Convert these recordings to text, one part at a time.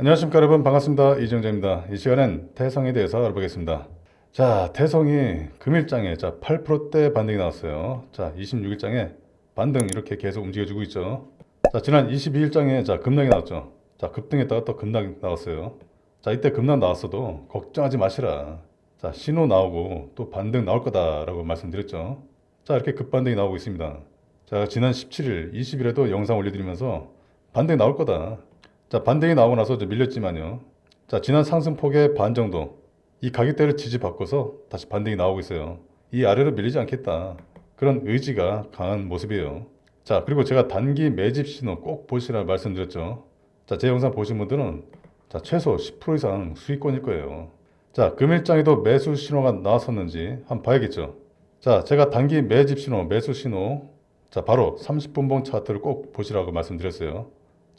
안녕하십니까 여러분. 반갑습니다. 이정재입니다. 이 시간엔 태성에 대해서 알아보겠습니다. 자 태성이 금일장에 자 8%대 반등이 나왔어요. 자 26일장에 반등 이렇게 계속 움직여주고 있죠. 자 지난 22일장에 자 급락이 나왔죠. 자 급등했다가 또 급락이 나왔어요. 자 이때 급락 나왔어도 걱정하지 마시라. 자 신호 나오고 또 반등 나올 거다 라고 말씀드렸죠. 자 이렇게 급반등이 나오고 있습니다. 자 지난 17일 20일에도 영상 올려드리면서 반등이 나올 거다 자 반등이 나오고 나서 이제 밀렸지만요. 자 지난 상승폭의 반 정도 이 가격대를 지지바꿔서 다시 반등이 나오고 있어요. 이 아래로 밀리지 않겠다 그런 의지가 강한 모습이에요. 자 그리고 제가 단기 매집 신호 꼭 보시라 말씀드렸죠. 자 제 영상 보신 분들은 자 최소 10% 이상 수익권일 거예요. 자 금일장에도 매수 신호가 나왔었는지 한번 봐야겠죠. 자 제가 단기 매집 신호 매수 신호 자 바로 30분봉 차트를 꼭 보시라고 말씀드렸어요.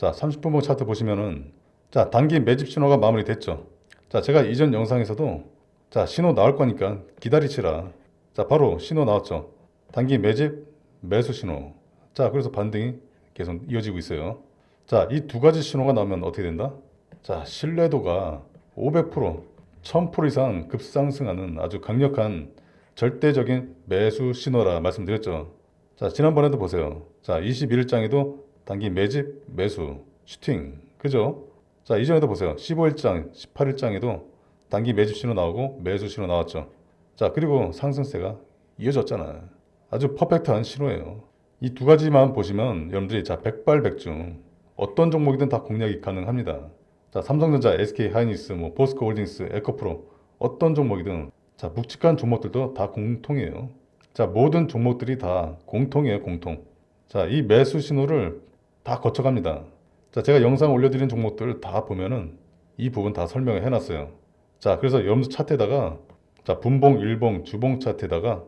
자, 30분봉 차트 보시면은 자, 단기 매집 신호가 마무리됐죠. 자, 제가 이전 영상에서도 자, 신호 나올 거니까 기다리시라. 자, 바로 신호 나왔죠. 단기 매집 매수 신호. 자, 그래서 반등이 계속 이어지고 있어요. 자, 이 두 가지 신호가 나오면 어떻게 된다? 자, 신뢰도가 500%, 1000% 이상 급상승하는 아주 강력한 절대적인 매수 신호라 말씀드렸죠. 자, 지난번에도 보세요. 자, 21일장에도 단기 매집, 매수, 슈팅. 그죠? 자, 이전에도 보세요. 15일장, 18일장에도 단기 매집 신호 나오고 매수 신호 나왔죠. 자, 그리고 상승세가 이어졌잖아. 아주 퍼펙트한 신호예요. 이 두 가지만 보시면 여러분들이 자, 백발백중 어떤 종목이든 다 공략이 가능합니다. 자, 삼성전자, SK 하이닉스, 뭐 보스코 홀딩스, 에코프로 어떤 종목이든 자, 묵직한 종목들도 다 공통이에요. 자, 모든 종목들이 다 공통이에요, 공통. 자, 이 매수 신호를 다 거쳐갑니다. 자, 제가 영상 올려드린 종목들 다 보면은 이 부분 다 설명을 해놨어요. 자, 그래서 여러분들 차트에다가 자, 분봉, 일봉, 주봉 차트에다가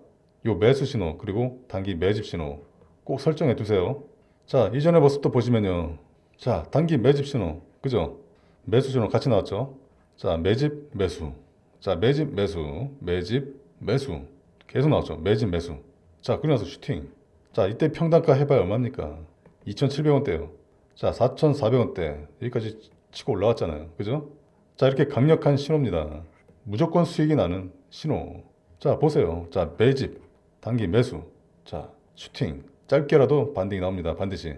요 매수 신호 그리고 단기 매집 신호 꼭 설정해 두세요. 자, 이전의 모습도 보시면요. 자, 단기 매집 신호, 그죠? 매수 신호 같이 나왔죠? 자, 매집, 매수. 자, 매집, 매수, 매집, 매수. 계속 나왔죠? 매집, 매수. 자, 그러고 나서 슈팅. 자, 이때 평단가 해봐야 얼마입니까? 2,700원대요. 자, 4,400원대. 여기까지 치고 올라왔잖아요. 그죠? 자, 이렇게 강력한 신호입니다. 무조건 수익이 나는 신호. 자, 보세요. 자, 매집, 단기 매수. 자, 슈팅. 짧게라도 반등이 나옵니다. 반드시.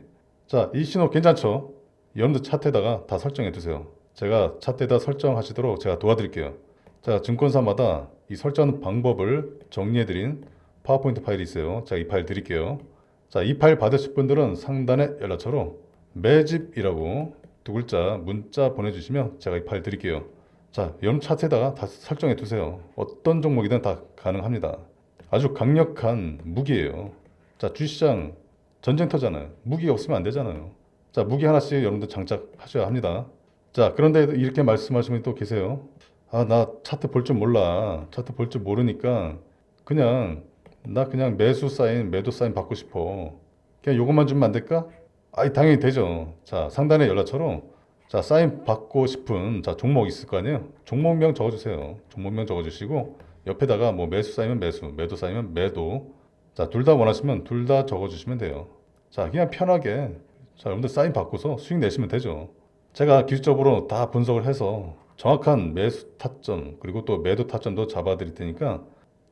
자, 이 신호 괜찮죠? 여러분들 차트에다가 다 설정해 두세요. 제가 차트에다 설정하시도록 제가 도와드릴게요. 자, 증권사마다 이 설정하는 방법을 정리해 드린 파워포인트 파일이 있어요. 제가 이 파일 드릴게요. 자, 이 파일 받으실 분들은 상단에 연락처로 매집이라고 두 글자 문자 보내주시면 제가 이 파일 드릴게요. 자, 여러분 차트에다가 다 설정해 두세요. 어떤 종목이든 다 가능합니다. 아주 강력한 무기예요. 자, 주시장 전쟁터잖아요. 무기가 없으면 안 되잖아요. 자, 무기 하나씩 여러분들 장착하셔야 합니다. 자, 그런데 이렇게 말씀하시는 분이 또 계세요. 아, 나 차트 볼 줄 몰라. 차트 볼 줄 모르니까 그냥 나 그냥 매수 사인, 매도 사인 받고 싶어. 그냥 요것만 주면 안 될까? 아이, 당연히 되죠. 자, 상단에 연락처럼 자, 사인 받고 싶은 자, 종목 있을 거 아니에요? 종목명 적어 주세요. 종목명 적어 주시고 옆에다가 뭐 매수 사이면 매수, 매도 사이면 매도. 자, 둘 다 원하시면 둘 다 적어 주시면 돼요. 자, 그냥 편하게 자, 여러분들 사인 받고서 수익 내시면 되죠. 제가 기술적으로 다 분석을 해서 정확한 매수 타점 그리고 또 매도 타점도 잡아 드릴 테니까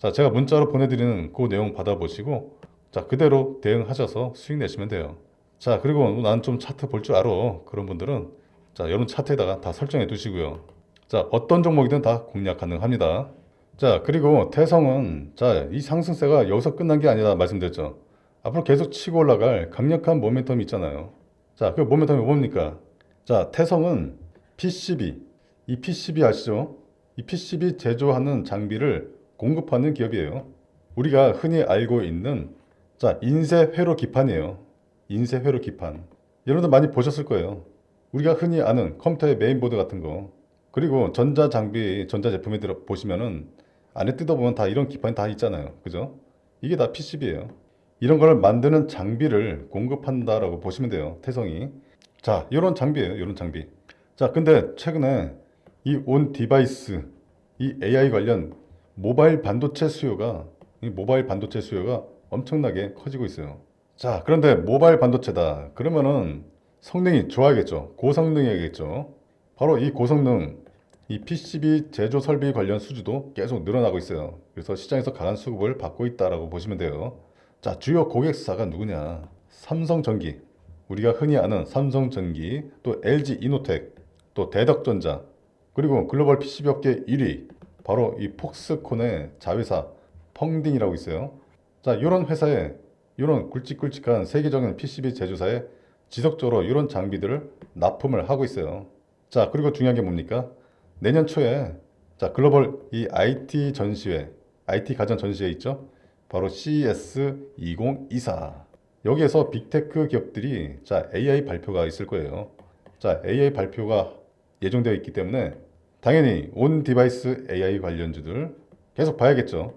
자, 제가 문자로 보내드리는 그 내용 받아보시고 자, 그대로 대응하셔서 수익 내시면 돼요. 자, 그리고 난 좀 차트 볼 줄 알아. 그런 분들은 자, 여러분 차트에다가 다 설정해 두시고요. 자, 어떤 종목이든 다 공략 가능합니다. 자, 그리고 태성은 자, 이 상승세가 여기서 끝난 게 아니다 말씀드렸죠. 앞으로 계속 치고 올라갈 강력한 모멘텀이 있잖아요. 자, 그 모멘텀이 뭡니까? 자, 태성은 PCB, 이 PCB 아시죠? 이 PCB 제조하는 장비를 공급하는 기업이에요. 우리가 흔히 알고 있는 자, 인쇄 회로 기판이에요. 인쇄 회로 기판. 여러분들 많이 보셨을 거예요. 우리가 흔히 아는 컴퓨터의 메인보드 같은 거. 그리고 전자 장비, 전자 제품들 보시면은 안에 뜯어보면 다 이런 기판이 다 있잖아요. 그죠? 이게 다 PCB예요. 이런 걸 만드는 장비를 공급한다라고 보시면 돼요. 태성이. 자, 이런 장비예요. 이런 장비. 자, 근데 최근에 이 온 디바이스, 이 AI 관련 모바일 반도체 수요가 이 모바일 반도체 수요가 엄청나게 커지고 있어요. 자, 그런데 모바일 반도체다. 그러면은 성능이 좋아야겠죠. 고성능이겠죠. 바로 이 고성능 이 PCB 제조 설비 관련 수주도 계속 늘어나고 있어요. 그래서 시장에서 강한 수급을 받고 있다라고 보시면 돼요. 자, 주요 고객사가 누구냐? 삼성전기, 우리가 흔히 아는 삼성전기, 또 LG 이노텍, 또 대덕전자, 그리고 글로벌 PCB 업계 1위, 바로 이 폭스콘의 자회사 펑딩이라고 있어요. 자, 이런 회사에 이런 굵직굵직한 세계적인 PCB 제조사에 지속적으로 이런 장비들을 납품을 하고 있어요. 자, 그리고 중요한 게 뭡니까? 내년 초에 자, 글로벌 이 IT 전시회, IT 가전 전시회 있죠? 바로 CES 2024. 여기에서 빅테크 기업들이 자, AI 발표가 있을 거예요. 자, AI 발표가 예정되어 있기 때문에 당연히 온 디바이스 AI 관련주들 계속 봐야겠죠.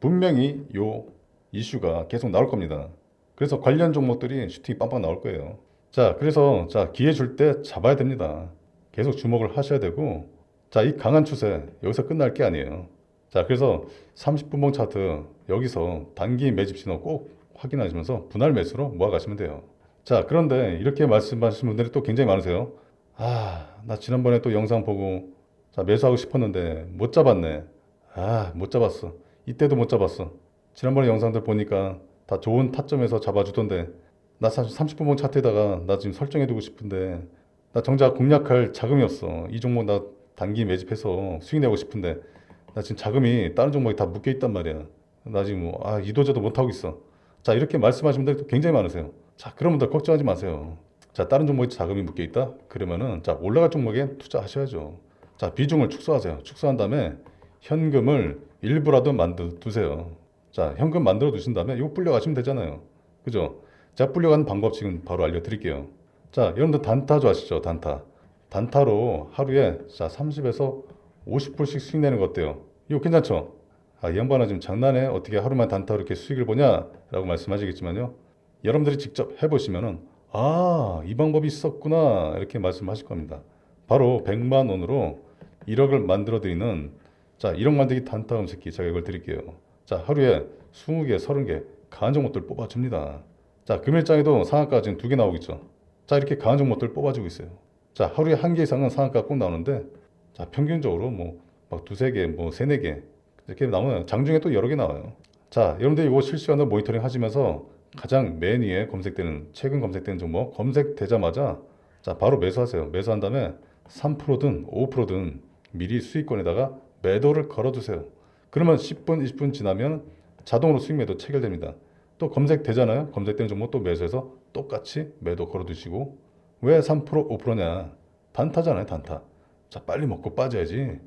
분명히 요 이슈가 계속 나올 겁니다. 그래서 관련 종목들이 슈팅이 빵빵 나올 거예요. 자, 그래서 자, 기회 줄 때 잡아야 됩니다. 계속 주목을 하셔야 되고 자, 이 강한 추세 여기서 끝날 게 아니에요. 자, 그래서 30분봉 차트 여기서 단기 매집 신호 꼭 확인하시면서 분할 매수로 모아 가시면 돼요. 자, 그런데 이렇게 말씀하시는 분들이 또 굉장히 많으세요. 아, 나 지난번에 또 영상 보고 자, 매수하고 싶었는데 못 잡았네. 아, 못 잡았어. 이때도 못 잡았어. 지난번에 영상들 보니까 다 좋은 타점에서 잡아주던데 나 사실 30분봉 차트에다가 나 지금 설정해두고 싶은데 나 정작 공략할 자금이 없어. 이 종목 나 단기 매집해서 수익 내고 싶은데 나 지금 자금이 다른 종목에 다 묶여 있단 말이야. 나 지금 뭐, 아, 이도저도 못하고 있어. 자, 이렇게 말씀하시는 분들 굉장히 많으세요. 자, 그런 분들 걱정하지 마세요. 자, 다른 종목에 자금이 묶여 있다? 그러면은, 자, 올라갈 종목에 투자하셔야죠. 자, 비중을 축소하세요. 축소한 다음에 현금을 일부라도 만들어 두세요. 자, 현금 만들어 두신 다음에 이거 불려가시면 되잖아요. 그죠? 제가 불려가는 방법 지금 바로 알려드릴게요. 자, 여러분들 단타 좋아하시죠? 단타. 단타로 하루에 자 30에서 50불씩 수익 내는 거 어때요? 이거 괜찮죠? 아, 이 양반아 지금 장난해? 어떻게 하루만 단타로 이렇게 수익을 보냐? 라고 말씀하시겠지만요. 여러분들이 직접 해보시면은 아, 이 방법이 있었구나. 이렇게 말씀하실 겁니다. 바로 100만 원으로 1억을 만들어 드리는 자, 1억 만들기 단타 검색기 제가 이걸 드릴게요. 자, 하루에 20개, 30개 강한 종목들 뽑아줍니다. 자, 금일장에도 상한가 지금 두 개 나오겠죠. 자, 이렇게 강한 종목들 뽑아주고 있어요. 자, 하루에 한 개 이상은 상한가 꼭 나오는데, 자, 평균적으로 뭐, 막 두세 개, 뭐, 세네 개, 이렇게 나오면 장중에 또 여러 개 나와요. 자, 여러분들 이거 실시간으로 모니터링 하시면서 가장 맨 위에 검색되는, 최근 검색되는 종목 검색되자마자, 자, 바로 매수하세요. 매수한 다음에 3%든 5%든 미리 수익권에다가 매도를 걸어두세요. 그러면 10분, 20분 지나면 자동으로 수익 매도 체결됩니다. 또 검색되잖아요. 검색되는 종목 또 매수해서 똑같이 매도 걸어두시고 왜 3% 5%냐? 단타잖아요, 단타. 자, 빨리 먹고 빠져야지.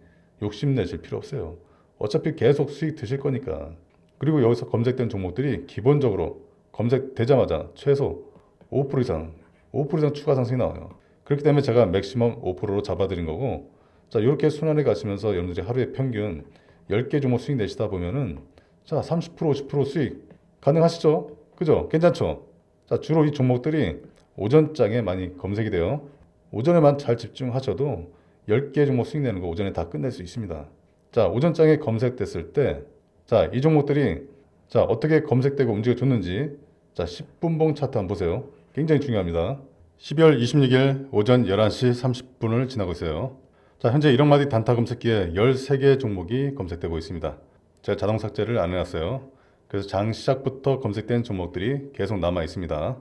욕심내실 필요 없어요. 어차피 계속 수익 드실 거니까. 그리고 여기서 검색된 종목들이 기본적으로 검색되자마자 최소 5% 이상, 5% 이상 추가 상승이 나와요. 그렇기 때문에 제가 맥시멈 5%로 잡아드린 거고, 자, 이렇게 순환해 가시면서 여러분들이 하루에 평균 10개 종목 수익 내시다 보면은, 자, 30% 50% 수익 가능하시죠? 그죠? 괜찮죠? 자, 주로 이 종목들이 오전장에 많이 검색이 돼요. 오전에만 잘 집중하셔도 10개 종목 수익 내는 거 오전에 다 끝낼 수 있습니다. 자, 오전장에 검색됐을 때, 자, 이 종목들이 자, 어떻게 검색되고 움직여줬는지, 자, 10분봉 차트 한번 보세요. 굉장히 중요합니다. 12월 26일 오전 11시 30분을 지나고 있어요. 자, 현재 1억 마디 단타 검색기에 13개 종목이 검색되고 있습니다. 제가 자동 삭제를 안 해놨어요. 그래서 장 시작부터 검색된 종목들이 계속 남아 있습니다.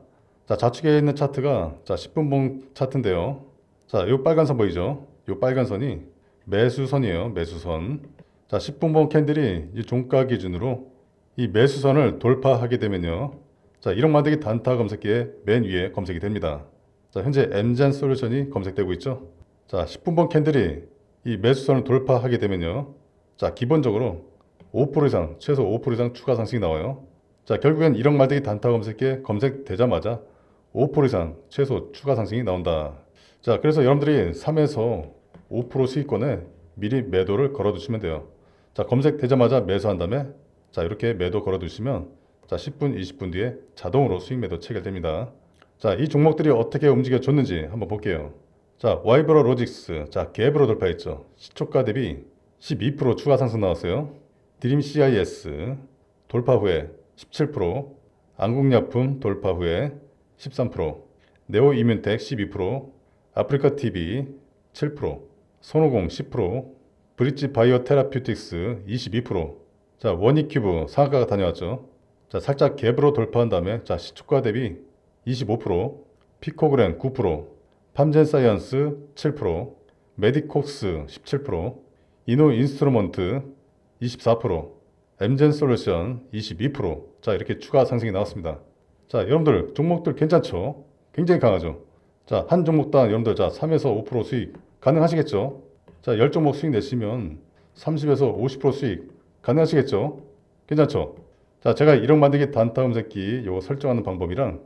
자, 좌측에 있는 차트가 자, 10분 봉 차트인데요. 자, 요 빨간 선 보이죠? 요 빨간 선이 매수선이에요. 매수선. 자, 10분 봉 캔들이 이 종가 기준으로 이 매수선을 돌파하게 되면요. 자, 1억 만들기 단타 검색기에 맨 위에 검색이 됩니다. 자, 현재 엠젠 솔루션이 검색되고 있죠. 자, 10분봉 캔들이 이 매수선을 돌파하게 되면요. 자, 기본적으로 5% 이상, 최소 5% 이상 추가 상승이 나와요. 자, 결국엔 1억 말대기 단타 검색기에 검색되자마자 5% 이상 최소 추가 상승이 나온다. 자, 그래서 여러분들이 3에서 5% 수익권에 미리 매도를 걸어두시면 돼요. 자, 검색되자마자 매수한 다음에 자, 이렇게 매도 걸어두시면 자, 10분, 20분 뒤에 자동으로 수익 매도 체결됩니다. 자, 이 종목들이 어떻게 움직여줬는지 한번 볼게요. 자, 와이브러 로직스, 자, 갭으로 돌파했죠. 시초가 대비 12% 추가 상승 나왔어요. 드림 CIS 돌파 후에 17%, 안국약품 돌파 후에 13%, 네오 이뮨텍 12%, 아프리카 TV 7%, 손오공 10%, 브릿지 바이오 테라퓨틱스 22%. 자, 원익큐브 상한가가 다녀왔죠. 자, 살짝 갭으로 돌파한 다음에 자, 시초가 대비 25%, 피코그램 9%, 팜젠 사이언스 7%, 메디콕스 17%, 이노 인스트루먼트 24%, 엠젠 솔루션 22%. 자, 이렇게 추가 상승이 나왔습니다. 자, 여러분들 종목들 괜찮죠? 굉장히 강하죠? 자, 한 종목당 여러분들 자, 3에서 5% 수익 가능하시겠죠? 자, 10종목 수익 내시면 30에서 50% 수익 가능하시겠죠? 괜찮죠? 자, 제가 1억 만들기 단타 음색기 요거 설정하는 방법이랑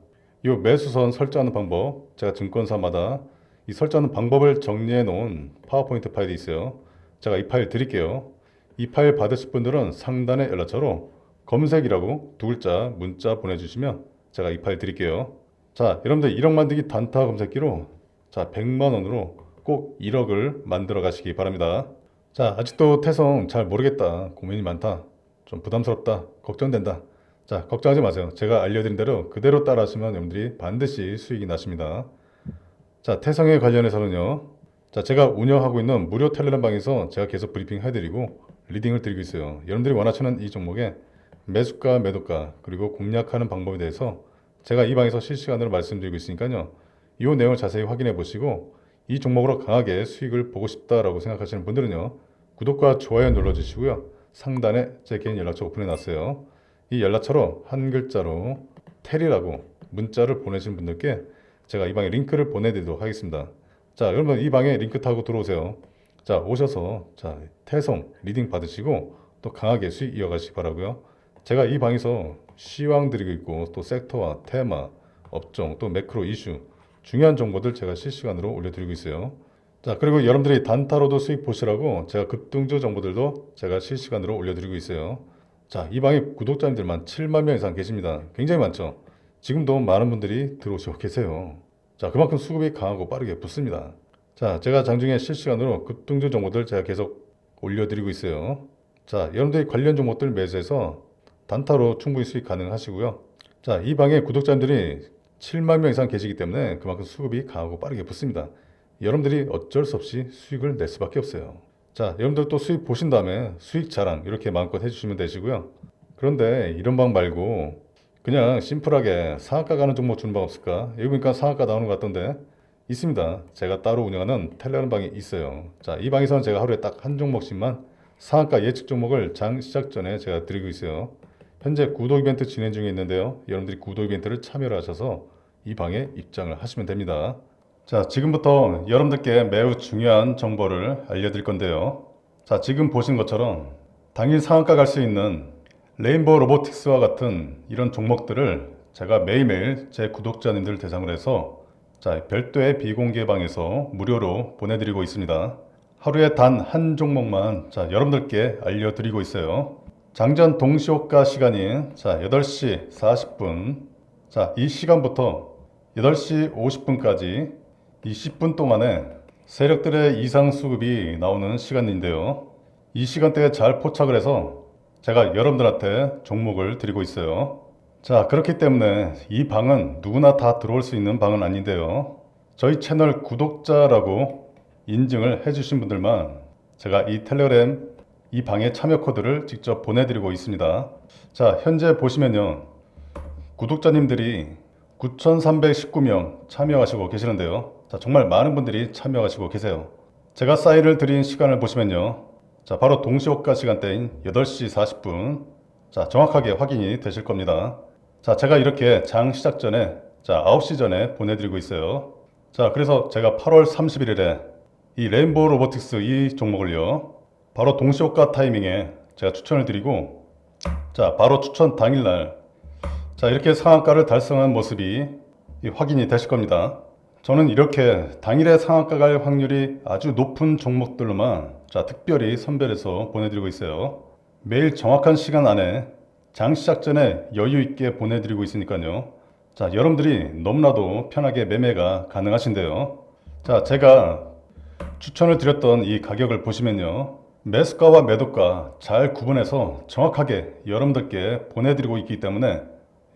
요 매수선 설정하는 방법 제가 증권사마다 이 설정하는 방법을 정리해 놓은 파워포인트 파일이 있어요. 제가 이 파일 드릴게요. 이 파일 받으실 분들은 상단의 연락처로 검색이라고 두 글자 문자 보내주시면 제가 이 파일 드릴게요. 자, 여러분들 1억 만들기 단타 검색기로 자, 100만 원으로 꼭 1억을 만들어 가시기 바랍니다. 자, 아직도 태성 잘 모르겠다. 고민이 많다. 좀 부담스럽다. 걱정된다. 자, 걱정하지 마세요. 제가 알려드린 대로 그대로 따라하시면 여러분들이 반드시 수익이 나십니다. 자, 태성에 관련해서는요. 자, 제가 운영하고 있는 무료 텔레그램 방에서 제가 계속 브리핑 해드리고 리딩을 드리고 있어요. 여러분들이 원하시는 이 종목의 매수가, 매도가 그리고 공략하는 방법에 대해서 제가 이 방에서 실시간으로 말씀드리고 있으니까요. 이 내용을 자세히 확인해 보시고 이 종목으로 강하게 수익을 보고 싶다라고 생각하시는 분들은요. 구독과 좋아요 눌러주시고요. 상단에 제 개인 연락처 오픈해 놨어요. 이 연락처로 한 글자로 텔이라고 문자를 보내신 분들께 제가 이 방에 링크를 보내드리도록 하겠습니다. 자, 여러분 이 방에 링크 타고 들어오세요. 자, 오셔서 자, 태송 리딩 받으시고 또 강하게 수익 이어가시기 바라고요. 제가 이 방에서 시황 드리고 있고 또 섹터와 테마, 업종 또 매크로 이슈 중요한 정보들 제가 실시간으로 올려드리고 있어요. 자, 그리고 여러분들이 단타로도 수익 보시라고 제가 급등주 정보들도 제가 실시간으로 올려드리고 있어요. 자, 이 방에 구독자님들만 7만 명 이상 계십니다. 굉장히 많죠? 지금도 많은 분들이 들어오시고 계세요. 자, 그만큼 수급이 강하고 빠르게 붙습니다. 자, 제가 장중에 실시간으로 급등주 정보들 제가 계속 올려드리고 있어요. 자, 여러분들이 관련 종목들 매수해서 단타로 충분히 수익 가능하시고요. 자, 이 방에 구독자님들이 7만 명 이상 계시기 때문에 그만큼 수급이 강하고 빠르게 붙습니다. 여러분들이 어쩔 수 없이 수익을 낼 수밖에 없어요. 자, 여러분들 또 수익 보신 다음에 수익 자랑 이렇게 마음껏 해주시면 되시고요. 그런데 이런 방 말고 그냥 심플하게 상한가 가는 종목 주는 방 없을까? 여기 보니까 상한가 나오는 것 같던데 있습니다. 제가 따로 운영하는 텔레그램 방이 있어요. 자, 이 방에서는 제가 하루에 딱 한 종목씩만 상한가 예측 종목을 장 시작 전에 제가 드리고 있어요. 현재 구독 이벤트 진행 중에 있는데요. 여러분들이 구독 이벤트를 참여를 하셔서 이 방에 입장을 하시면 됩니다. 자, 지금부터 여러분들께 매우 중요한 정보를 알려드릴 건데요. 자, 지금 보신 것처럼 당일 상한가 갈 수 있는 레인보우 로보틱스와 같은 이런 종목들을 제가 매일매일 제 구독자님들 대상으로 해서 자, 별도의 비공개 방에서 무료로 보내드리고 있습니다. 하루에 단 한 종목만 자, 여러분들께 알려드리고 있어요. 장전 동시호가 시간이 자, 8시 40분. 자, 이 시간부터 8시 50분까지 이 10분 동안에 세력들의 이상 수급이 나오는 시간인데요. 이 시간대에 잘 포착을 해서 제가 여러분들한테 종목을 드리고 있어요. 자, 그렇기 때문에 이 방은 누구나 다 들어올 수 있는 방은 아닌데요. 저희 채널 구독자라고 인증을 해주신 분들만 제가 이 텔레그램 이 방의 참여 코드를 직접 보내드리고 있습니다. 자, 현재 보시면요. 구독자님들이 9,319명 참여하시고 계시는데요. 자, 정말 많은 분들이 참여하시고 계세요. 제가 사인을 드린 시간을 보시면요. 자, 바로 동시호가 시간대인 8시 40분. 자, 정확하게 확인이 되실 겁니다. 자, 제가 이렇게 장 시작 전에, 자, 9시 전에 보내드리고 있어요. 자, 그래서 제가 8월 31일에 이 레인보우 로보틱스 이 종목을요. 바로 동시호가 타이밍에 제가 추천을 드리고, 자, 바로 추천 당일날, 자, 이렇게 상한가를 달성한 모습이 이 확인이 되실 겁니다. 저는 이렇게 당일에 상한가 갈 확률이 아주 높은 종목들로만 자, 특별히 선별해서 보내드리고 있어요. 매일 정확한 시간 안에 장 시작 전에 여유 있게 보내드리고 있으니까요. 자, 여러분들이 너무나도 편하게 매매가 가능하신데요. 자, 제가 추천을 드렸던 이 가격을 보시면요. 매수가와 매도가 잘 구분해서 정확하게 여러분들께 보내드리고 있기 때문에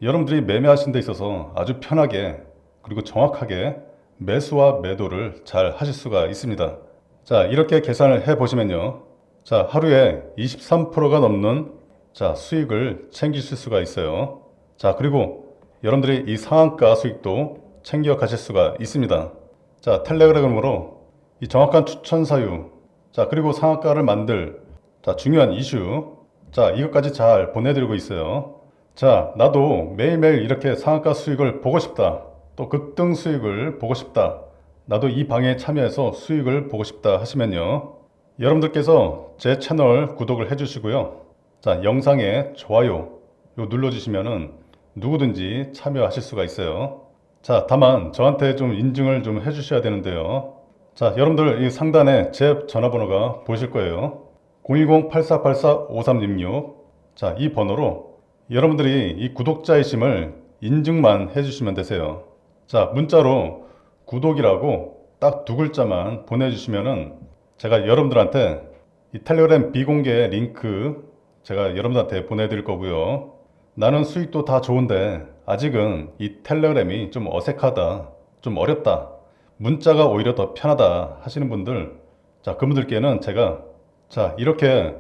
여러분들이 매매하신 데 있어서 아주 편하게 그리고 정확하게 매수와 매도를 잘 하실 수가 있습니다. 자, 이렇게 계산을 해 보시면요. 자, 하루에 23%가 넘는 자, 수익을 챙기실 수가 있어요. 자, 그리고 여러분들이 이 상한가 수익도 챙겨 가실 수가 있습니다. 자, 텔레그램으로 이 정확한 추천 사유, 자, 그리고 상한가를 만들 자, 중요한 이슈, 자, 이것까지 잘 보내드리고 있어요. 자, 나도 매일매일 이렇게 상한가 수익을 보고 싶다. 또 급등 수익을 보고 싶다. 나도 이 방에 참여해서 수익을 보고 싶다 하시면요. 여러분들께서 제 채널 구독을 해주시고요. 자, 영상에 좋아요 요 눌러주시면은 누구든지 참여하실 수가 있어요. 자, 다만 저한테 좀 인증을 좀 해주셔야 되는데요. 자, 여러분들 이 상단에 제 전화번호가 보실 거예요. 010-8484-5366. 자, 이 번호로 여러분들이 이 구독자이심을 인증만 해주시면 되세요. 자, 문자로 구독이라고 딱 두 글자만 보내주시면은 제가 여러분들한테 이 텔레그램 비공개 링크 제가 여러분들한테 보내드릴 거고요. 나는 수익도 다 좋은데 아직은 이 텔레그램이 좀 어색하다, 좀 어렵다, 문자가 오히려 더 편하다 하시는 분들, 자 그분들께는 제가 자 이렇게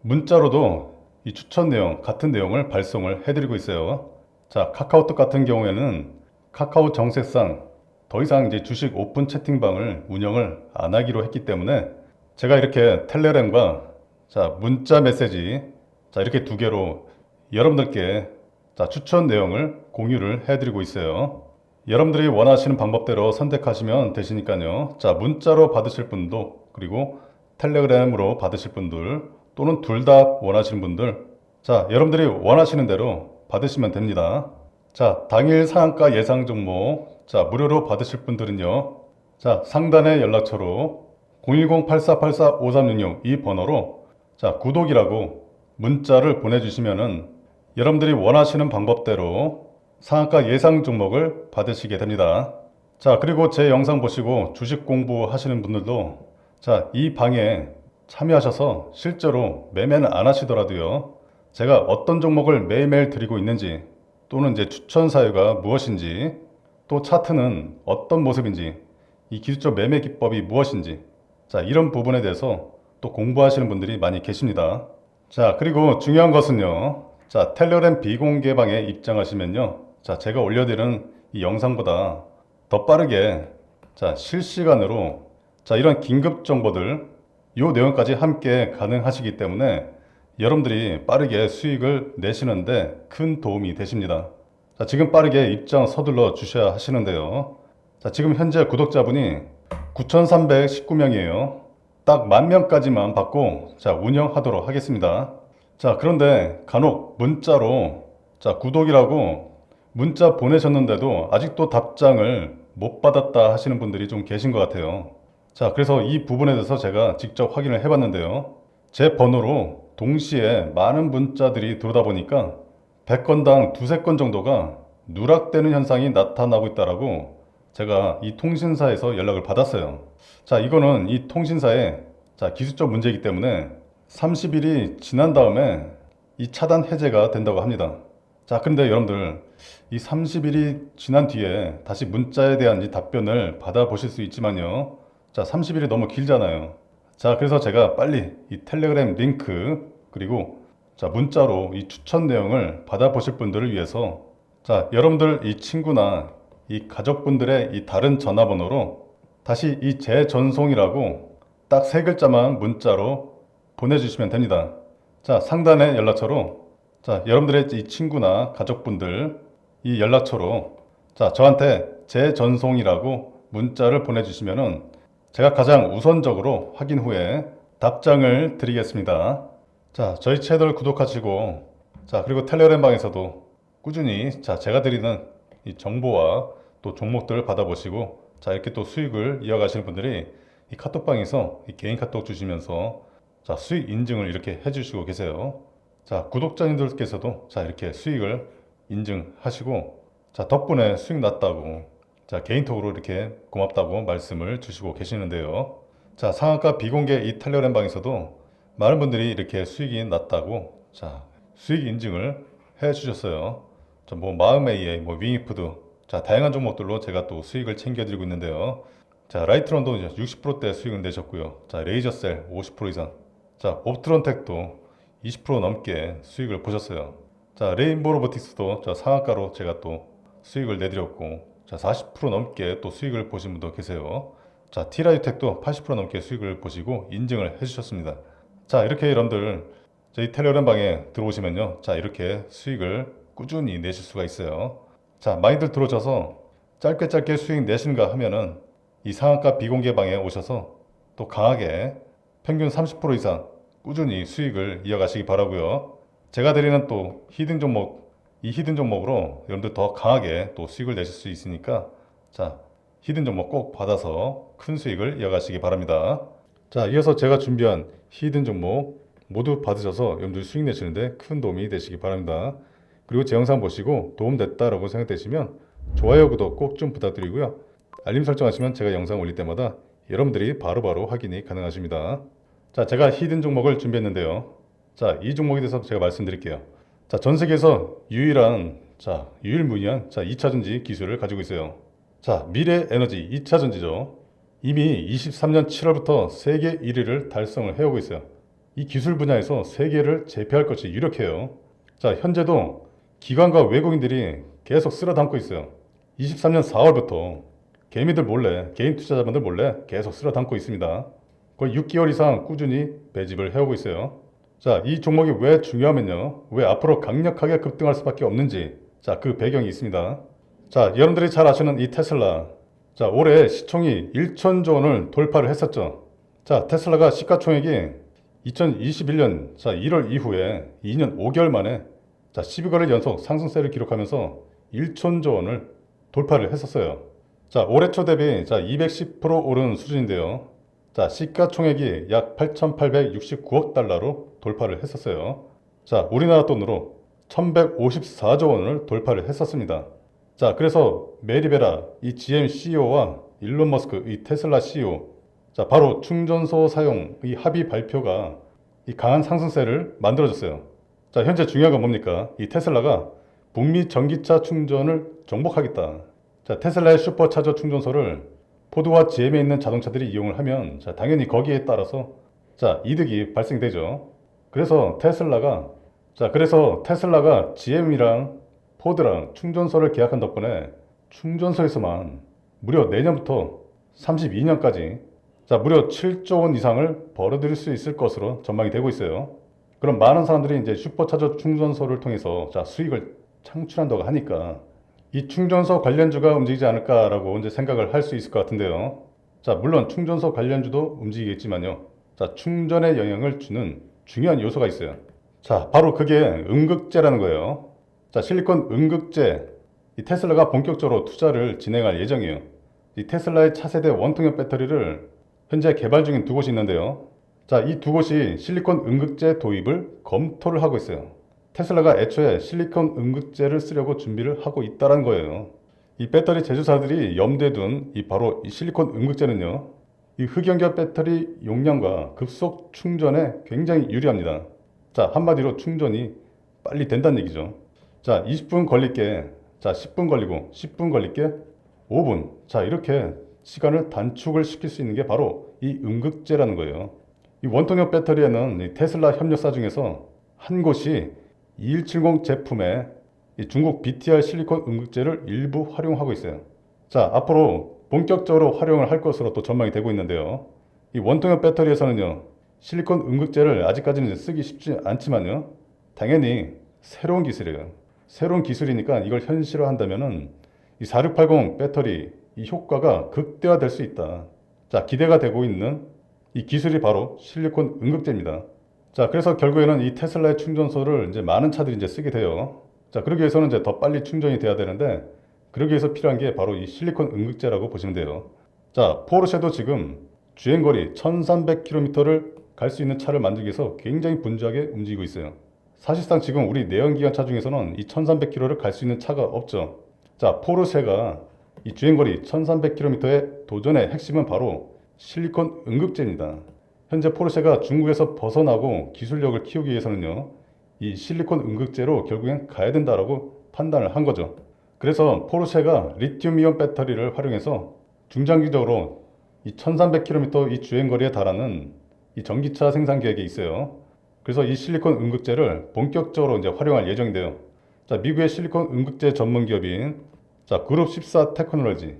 문자로도 이 추천 내용 같은 내용을 발송을 해드리고 있어요. 자 카카오톡 같은 경우에는 카카오 정책상 더 이상 이제 주식 오픈 채팅방을 운영을 안 하기로 했기 때문에 제가 이렇게 텔레그램과 자 문자 메시지 자 이렇게 두 개로 여러분들께 자 추천 내용을 공유를 해드리고 있어요. 여러분들이 원하시는 방법대로 선택하시면 되시니까요. 자 문자로 받으실 분도 그리고 텔레그램으로 받으실 분들 또는 둘 다 원하시는 분들 자 여러분들이 원하시는 대로 받으시면 됩니다. 자 당일 상한가 예상 종목 자 무료로 받으실 분들은요. 자 상단의 연락처로 010-8484-5366 이 번호로 자 구독이라고 문자를 보내주시면은 여러분들이 원하시는 방법대로 상한가 예상 종목을 받으시게 됩니다. 자 그리고 제 영상 보시고 주식 공부 하시는 분들도 자 이 방에 참여하셔서 실제로 매매는 안 하시더라도요 제가 어떤 종목을 매일매일 드리고 있는지 또는 이제 추천 사유가 무엇인지 또 차트는 어떤 모습인지 이 기술적 매매 기법이 무엇인지 자 이런 부분에 대해서 또 공부하시는 분들이 많이 계십니다. 자 그리고 중요한 것은요. 자 텔레그램 비공개 방에 입장하시면요. 자 제가 올려드리는 이 영상보다 더 빠르게 자 실시간으로 자 이런 긴급 정보들 요 내용까지 함께 가능하시기 때문에 여러분들이 빠르게 수익을 내시는데 큰 도움이 되십니다. 자 지금 빠르게 입장 서둘러 주셔야 하시는데요. 자 지금 현재 구독자분이 9,319명이에요. 딱 만 명까지만 받고 자 운영하도록 하겠습니다. 자 그런데 간혹 문자로 자 구독이라고 문자 보내셨는데도 아직도 답장을 못 받았다 하시는 분들이 좀 계신 것 같아요. 자 그래서 이 부분에 대해서 제가 직접 확인을 해봤는데요. 제 번호로 동시에 많은 문자들이 들어오다 보니까 100건당 두세 건 정도가 누락되는 현상이 나타나고 있다라고 제가 이 통신사에서 연락을 받았어요. 자, 이거는 이 통신사의 자, 기술적 문제이기 때문에 30일이 지난 다음에 이 차단 해제가 된다고 합니다. 자, 근데 여러분들 이 30일이 지난 뒤에 다시 문자에 대한 이 답변을 받아보실 수 있지만요. 자, 30일이 너무 길잖아요. 자, 그래서 제가 빨리 이 텔레그램 링크 그리고 자, 문자로 이 추천 내용을 받아보실 분들을 위해서 자, 여러분들 이 친구나 이 가족분들의 이 다른 전화번호로 다시 이 재전송이라고 딱 세 글자만 문자로 보내주시면 됩니다. 자, 상단의 연락처로 자, 여러분들의 이 친구나 가족분들 이 연락처로 자, 저한테 재전송이라고 문자를 보내주시면은 제가 가장 우선적으로 확인 후에 답장을 드리겠습니다. 자, 저희 채널 구독하시고 자, 그리고 텔레그램 방에서도 꾸준히 자, 제가 드리는 이 정보와 또 종목들을 받아보시고 자 이렇게 또 수익을 이어가시는 분들이 이 카톡방에서 이 개인 카톡 주시면서 자 수익 인증을 이렇게 해주시고 계세요. 자 구독자님들께서도 자 이렇게 수익을 인증하시고 자 덕분에 수익 났다고 자 개인톡으로 이렇게 고맙다고 말씀을 주시고 계시는데요. 자 상한가 비공개 이 텔레그램 방에서도 많은 분들이 이렇게 수익이 났다고 자 수익 인증을 해 주셨어요. 자, 뭐 마음의 이해, 뭐 윙이푸드 자, 다양한 종목들로 제가 또 수익을 챙겨드리고 있는데요. 자, 라이트론도 이제 60%대 수익을 내셨고요. 자, 레이저셀 50% 이상. 자, 옵트론텍도 20% 넘게 수익을 보셨어요. 자, 레인보 로보틱스도 자, 상한가로 제가 또 수익을 내드렸고, 자, 40% 넘게 또 수익을 보신 분도 계세요. 자, 티라유텍도 80% 넘게 수익을 보시고 인증을 해주셨습니다. 자, 이렇게 여러분들 저희 텔레그램 방에 들어오시면요. 자, 이렇게 수익을 꾸준히 내실 수가 있어요. 자, 많이들 들어오셔서 짧게 짧게 수익 내시는가 하면은 이 상한가 비공개 방에 오셔서 또 강하게 평균 30% 이상 꾸준히 수익을 이어가시기 바라고요. 제가 드리는 또 히든 종목, 이 히든 종목으로 여러분들 더 강하게 또 수익을 내실 수 있으니까 자, 히든 종목 꼭 받아서 큰 수익을 이어가시기 바랍니다. 자, 이어서 제가 준비한 히든 종목 모두 받으셔서 여러분들 수익 내시는데 큰 도움이 되시기 바랍니다. 그리고 제 영상 보시고 도움 됐다라고 생각되시면 좋아요, 구독 꼭 좀 부탁드리고요. 알림 설정하시면 제가 영상 올릴 때마다 여러분들이 바로바로 확인이 가능하십니다. 자, 제가 히든 종목을 준비했는데요. 자, 이 종목에 대해서 제가 말씀드릴게요. 자, 전 세계에서 유일한 자, 유일무이한 자, 2차 전지 기술을 가지고 있어요. 자, 미래 에너지 2차 전지죠. 이미 23년 7월부터 세계 1위를 달성을 해오고 있어요. 이 기술 분야에서 세계를 제패할 것이 유력해요. 자, 현재도 기관과 외국인들이 계속 쓸어 담고 있어요. 23년 4월부터 개미들 몰래, 개인 투자자분들 몰래 계속 쓸어 담고 있습니다. 거의 6개월 이상 꾸준히 배집을 해오고 있어요. 자, 이 종목이 왜 중요하면요. 왜 앞으로 강력하게 급등할 수밖에 없는지. 자, 그 배경이 있습니다. 자, 여러분들이 잘 아시는 이 테슬라. 자, 올해 시총이 1천조 원을 돌파를 했었죠. 자, 테슬라가 시가총액이 2021년 자, 1월 이후에 2년 5개월 만에 자, 12거래일 연속 상승세를 기록하면서 1천조 원을 돌파를 했었어요. 자, 올해 초 대비 자, 210% 오른 수준인데요. 자, 시가총액이 약 8,869억 달러로 돌파를 했었어요. 자, 우리나라 돈으로 1,154조 원을 돌파를 했었습니다. 자, 그래서 메리베라 이 GM CEO와 일론 머스크 이 테슬라 CEO 자, 바로 충전소 사용 이 합의 발표가 이 강한 상승세를 만들어줬어요. 자, 현재 중요한 건 뭡니까? 이 테슬라가 북미 전기차 충전을 정복하겠다. 자, 테슬라의 슈퍼차저 충전소를 포드와 GM에 있는 자동차들이 이용을 하면 자, 당연히 거기에 따라서 자, 이득이 발생되죠. 그래서 테슬라가 자, 그래서 테슬라가 GM이랑 포드랑 충전소를 계약한 덕분에 충전소에서만 무려 내년부터 32년까지 자, 무려 7조 원 이상을 벌어들일 수 있을 것으로 전망이 되고 있어요. 그럼 많은 사람들이 이제 슈퍼차저 충전소를 통해서 자, 수익을 창출한다고 하니까 이 충전소 관련주가 움직이지 않을까라고 이제 생각을 할 수 있을 것 같은데요. 자, 물론 충전소 관련주도 움직이겠지만요. 자, 충전에 영향을 주는 중요한 요소가 있어요. 자, 바로 그게 음극재라는 거예요. 자, 실리콘 음극재. 이 테슬라가 본격적으로 투자를 진행할 예정이에요. 이 테슬라의 차세대 원통형 배터리를 현재 개발 중인 두 곳이 있는데요. 자, 이 두 곳이 실리콘 음극재 도입을 검토를 하고 있어요. 테슬라가 애초에 실리콘 음극재를 쓰려고 준비를 하고 있다는 거예요. 이 배터리 제조사들이 염두에 둔 이 바로 이 실리콘 음극재는요. 이 흑연결 배터리 용량과 급속 충전에 굉장히 유리합니다. 자, 한마디로 충전이 빨리 된다는 얘기죠. 자, 20분 걸릴게. 자, 10분 걸리고 10분 걸릴게. 5분. 자, 이렇게 시간을 단축을 시킬 수 있는 게 바로 이 음극재라는 거예요. 이 원통형 배터리에는 이 테슬라 협력사 중에서 한 곳이 2170 제품의 이 중국 BTR 실리콘 음극재를 일부 활용하고 있어요. 자, 앞으로 본격적으로 활용을 할 것으로 또 전망이 되고 있는데요. 이 원통형 배터리에서는요, 실리콘 음극재를 아직까지는 쓰기 쉽지 않지만요, 당연히 새로운 기술이에요. 새로운 기술이니까 이걸 현실화한다면은 이 4680 배터리 이 효과가 극대화될 수 있다. 자, 기대가 되고 있는 이 기술이 바로 실리콘 음극재입니다. 자, 그래서 결국에는 이 테슬라의 충전소를 이제 많은 차들이 이제 쓰게 돼요. 자, 그러기 위해서는 이제 더 빨리 충전이 돼야 되는데, 그러기 위해서 필요한 게 바로 이 실리콘 음극재라고 보시면 돼요. 자, 포르쉐도 지금 주행거리 1300km를 갈 수 있는 차를 만들기 위해서 굉장히 분주하게 움직이고 있어요. 사실상 지금 우리 내연기관차 중에서는 이 1300km를 갈 수 있는 차가 없죠. 자, 포르쉐가 이 주행거리 1300km의 도전의 핵심은 바로 실리콘 음극재입니다. 현재 포르쉐가 중국에서 벗어나고 기술력을 키우기 위해서는요, 이 실리콘 음극재로 결국엔 가야 된다라고 판단을 한 거죠. 그래서 포르쉐가 리튬이온 배터리를 활용해서 중장기적으로 이 1300km 이 주행거리에 달하는 이 전기차 생산 계획이 있어요. 그래서 이 실리콘 음극재를 본격적으로 이제 활용할 예정인데요. 자, 미국의 실리콘 음극재 전문 기업인 자, 그룹 14 테크놀로지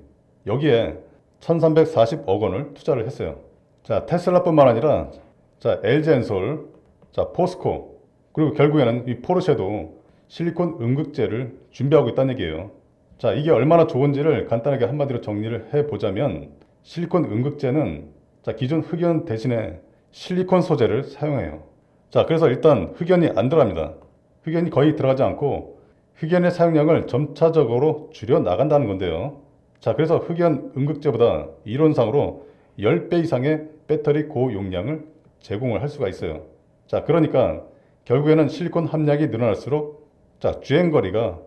여기에 1340억 원을 투자를 했어요. 자, 테슬라뿐만 아니라 자, LG엔솔, 자, 포스코 그리고 결국에는 이 포르쉐도 실리콘 음극재를 준비하고 있다는 얘기예요. 자, 이게 얼마나 좋은지를 간단하게 한마디로 정리를 해 보자면 실리콘 음극재는 자, 기존 흑연 대신에 실리콘 소재를 사용해요. 자, 그래서 일단 흑연이 안 들어갑니다. 흑연이 거의 들어가지 않고 흑연의 사용량을 점차적으로 줄여 나간다는 건데요. 자, 그래서 흑연 음극재보다 이론상으로 10배 이상의 배터리 고용량을 제공을 할 수가 있어요. 자, 그러니까 결국에는 실리콘 함량이 늘어날수록 자, 주행 거리가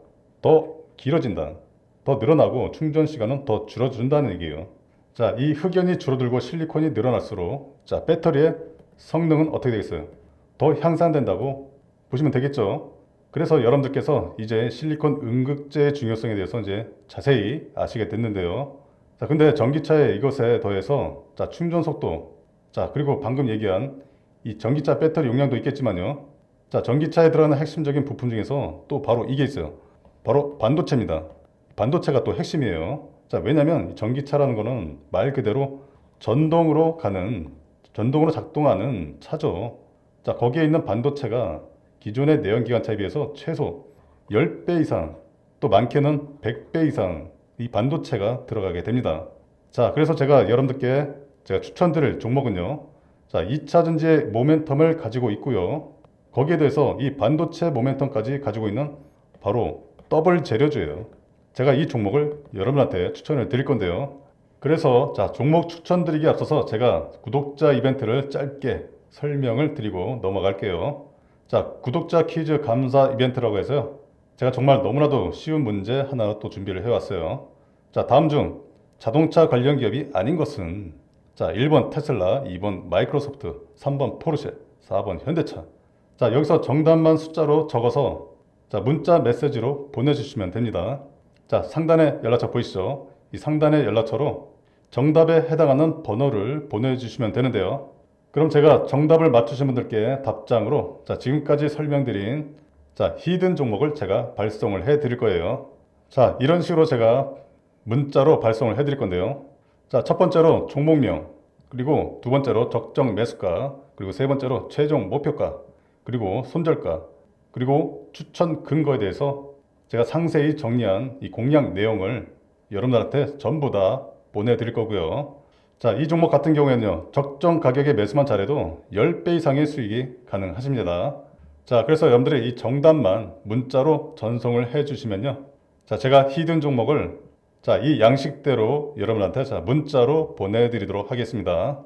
더 길어진다. 더 늘어나고 충전 시간은 더 줄어든다는 얘기예요. 자, 이 흑연이 줄어들고 실리콘이 늘어날수록 자, 배터리의 성능은 어떻게 되겠어요? 더 향상된다고 보시면 되겠죠. 그래서 여러분들께서 이제 실리콘 음극재의 중요성에 대해서 이제 자세히 아시게 됐는데요. 자, 근데 전기차에 이것에 더해서 자, 충전 속도, 자, 그리고 방금 얘기한 이 전기차 배터리 용량도 있겠지만요. 자, 전기차에 들어가는 핵심적인 부품 중에서 또 바로 이게 있어요. 바로 반도체입니다. 반도체가 또 핵심이에요. 자, 왜냐면 이 전기차라는 거는 말 그대로 전동으로 가는, 전동으로 작동하는 차죠. 자, 거기에 있는 반도체가 기존의 내연기관차에 비해서 최소 10배 이상, 또 많게는 100배 이상 이 반도체가 들어가게 됩니다. 자, 그래서 제가 여러분들께 제가 추천드릴 종목은요. 자, 2차 전지의 모멘텀을 가지고 있고요. 거기에 대해서 이 반도체 모멘텀까지 가지고 있는 바로 더블 재료주예요. 제가 이 종목을 여러분한테 추천을 드릴 건데요. 그래서 자, 종목 추천드리기 앞서서 제가 구독자 이벤트를 짧게 설명을 드리고 넘어갈게요. 자, 구독자 퀴즈 감사 이벤트라고 해서요. 제가 정말 너무나도 쉬운 문제 하나 또 준비를 해왔어요. 자, 다음 중 자동차 관련 기업이 아닌 것은 자, 1번 테슬라, 2번 마이크로소프트, 3번 포르쉐, 4번 현대차. 자, 여기서 정답만 숫자로 적어서 자, 문자 메시지로 보내주시면 됩니다. 자, 상단에 연락처 보이시죠? 이 상단의 연락처로 정답에 해당하는 번호를 보내주시면 되는데요. 그럼 제가 정답을 맞추신 분들께 답장으로 자, 지금까지 설명드린 자, 히든 종목을 제가 발송을 해 드릴 거예요. 자, 이런 식으로 제가 문자로 발송을 해 드릴 건데요. 자, 첫 번째로 종목명, 그리고 두 번째로 적정 매수가, 그리고 세 번째로 최종 목표가, 그리고 손절가, 그리고 추천 근거에 대해서 제가 상세히 정리한 이 공략 내용을 여러분들한테 전부 다 보내드릴 거고요. 자, 이 종목 같은 경우에는요, 적정 가격에 매수만 잘해도 10배 이상의 수익이 가능하십니다. 자, 그래서 여러분들이 이 정답만 문자로 전송을 해 주시면요. 자, 제가 히든 종목을 자, 이 양식대로 여러분한테 자, 문자로 보내드리도록 하겠습니다.